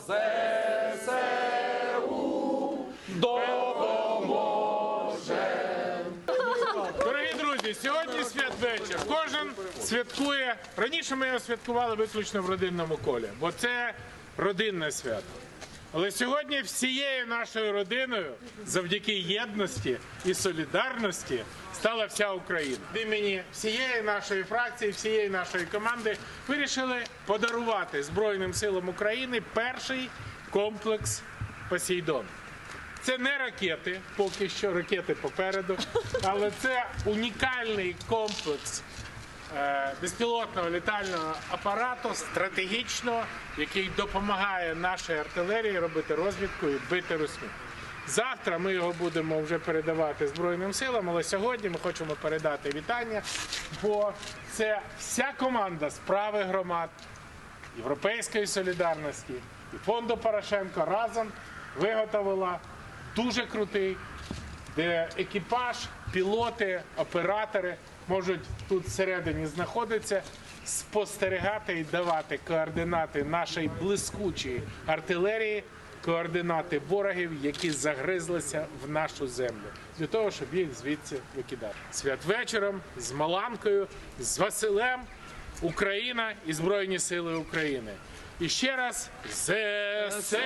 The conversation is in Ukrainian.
ЗСУ допоможе. Дорогі друзі, сьогодні святвечір. Кожен святкує. Раніше ми його святкували виключно в родинному колі, бо це родинне свято. Але сьогодні всією нашою родиною, завдяки єдності і солідарності, стала вся Україна. Від імені всієї нашої фракції, всієї нашої команди вирішили подарувати Збройним силам України перший комплекс Посейдон. Це не ракети, поки що ракети попереду, але це унікальний комплекс безпілотного літального апарату стратегічного, який допомагає нашій артилерії робити розвідку і бити русню. Завтра ми його будемо вже передавати Збройним силам, але сьогодні ми хочемо передати вітання, бо це вся команда справи громад, Європейської солідарності і фонду Порошенко разом виготовила дуже крутий, де екіпаж, пілоти, оператори можуть тут всередині знаходитися, спостерігати і давати координати нашої блискучої артилерії, координати ворогів, які загризлися в нашу землю, для того, щоб їх звідси викидати. Святвечором з Маланкою, з Василем. Україна і Збройні Сили України. І ще раз ЗСУ!